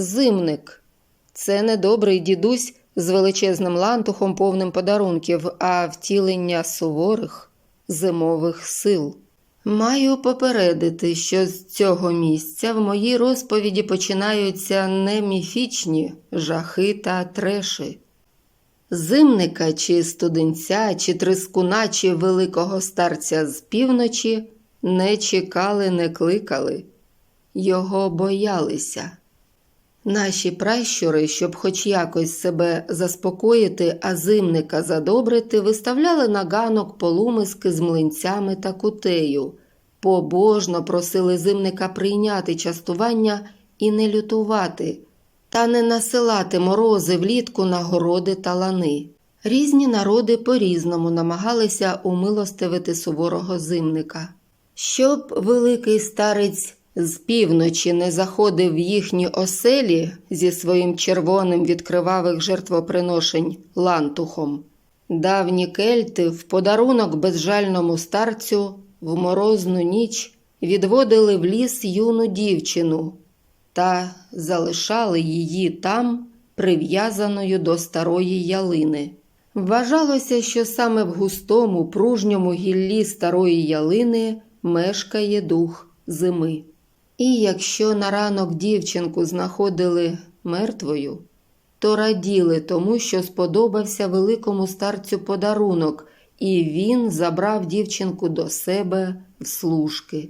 Зимник. Це не добрий дідусь з величезним лантухом, повним подарунків, а втілення суворих зимових сил. Маю попередити, що з цього місця в моїй розповіді починаються не міфічні жахи та треші. Зимника чи студенця, чи трискуна, чи великого старця з півночі не чекали, не кликали, його боялися. Наші пращури, щоб хоч якось себе заспокоїти, а зимника задобрити, виставляли на ганок полумиски з млинцями та кутею, побожно просили зимника прийняти частування і не лютувати, та не насилати морози влітку на городи та лани. Різні народи по-різному намагалися умилостивити суворого зимника. Щоб великий старець з півночі не заходив їхні оселі зі своїм червоним від кривавих жертвоприношень лантухом. Давні кельти в подарунок безжальному старцю в морозну ніч відводили в ліс юну дівчину та залишали її там, прив'язаною до старої ялини. Вважалося, що саме в густому, пружньому гіллі старої ялини мешкає дух зими. І якщо на ранок дівчинку знаходили мертвою, то раділи тому, що сподобався великому старцю подарунок, і він забрав дівчинку до себе в служки.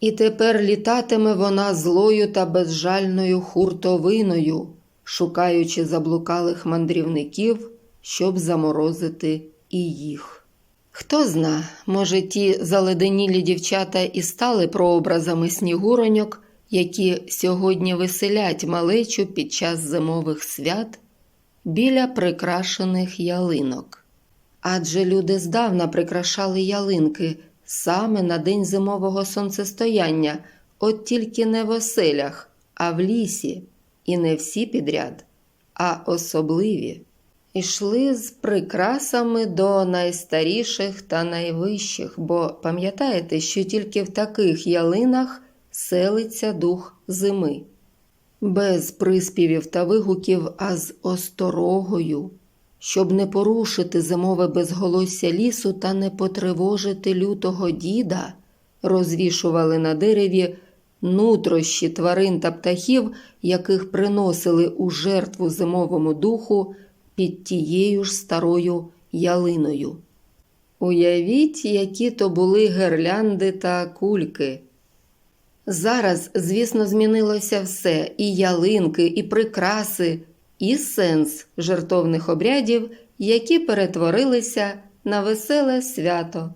І тепер літатиме вона злою та безжальною хуртовиною, шукаючи заблукалих мандрівників, щоб заморозити і їх. Хто зна, може, ті заледенілі дівчата і стали прообразами снігуроньок, які сьогодні веселять малечу під час зимових свят біля прикрашених ялинок. Адже люди здавна прикрашали ялинки саме на день зимового сонцестояння, от тільки не в оселях, а в лісі, і не всі підряд, а особливі. Ішли з прикрасами до найстаріших та найвищих, бо пам'ятаєте, що тільки в таких ялинах селиться дух зими, без приспівів та вигуків, а з осторогою, щоб не порушити зимове безголосся лісу та не потривожити лютого діда, розвішували на дереві нутрощі тварин та птахів, яких приносили у жертву зимовому духу під тією ж старою ялиною. Уявіть, які то були гирлянди та кульки. Зараз, звісно, змінилося все і ялинки, і прикраси, і сенс жертовних обрядів, які перетворилися на веселе свято.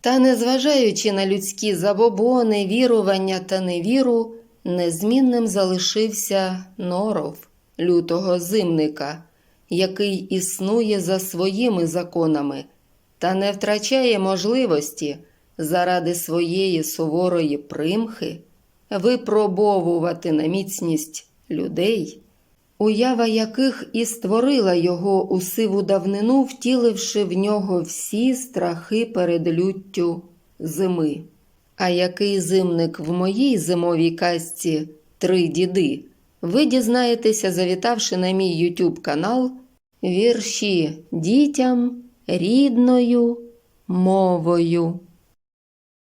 Та, незважаючи на людські забобони, вірування та невіру, незмінним залишився норов лютого зимника який існує за своїми законами та не втрачає можливості заради своєї суворої примхи випробовувати на міцність людей, уява яких і створила його у сиву давнину, втіливши в нього всі страхи перед люттю зими. А який зимник в моїй зимовій казці Три діди ви дізнаєтеся, завітавши на мій YouTube канал Вірші дітям рідною мовою.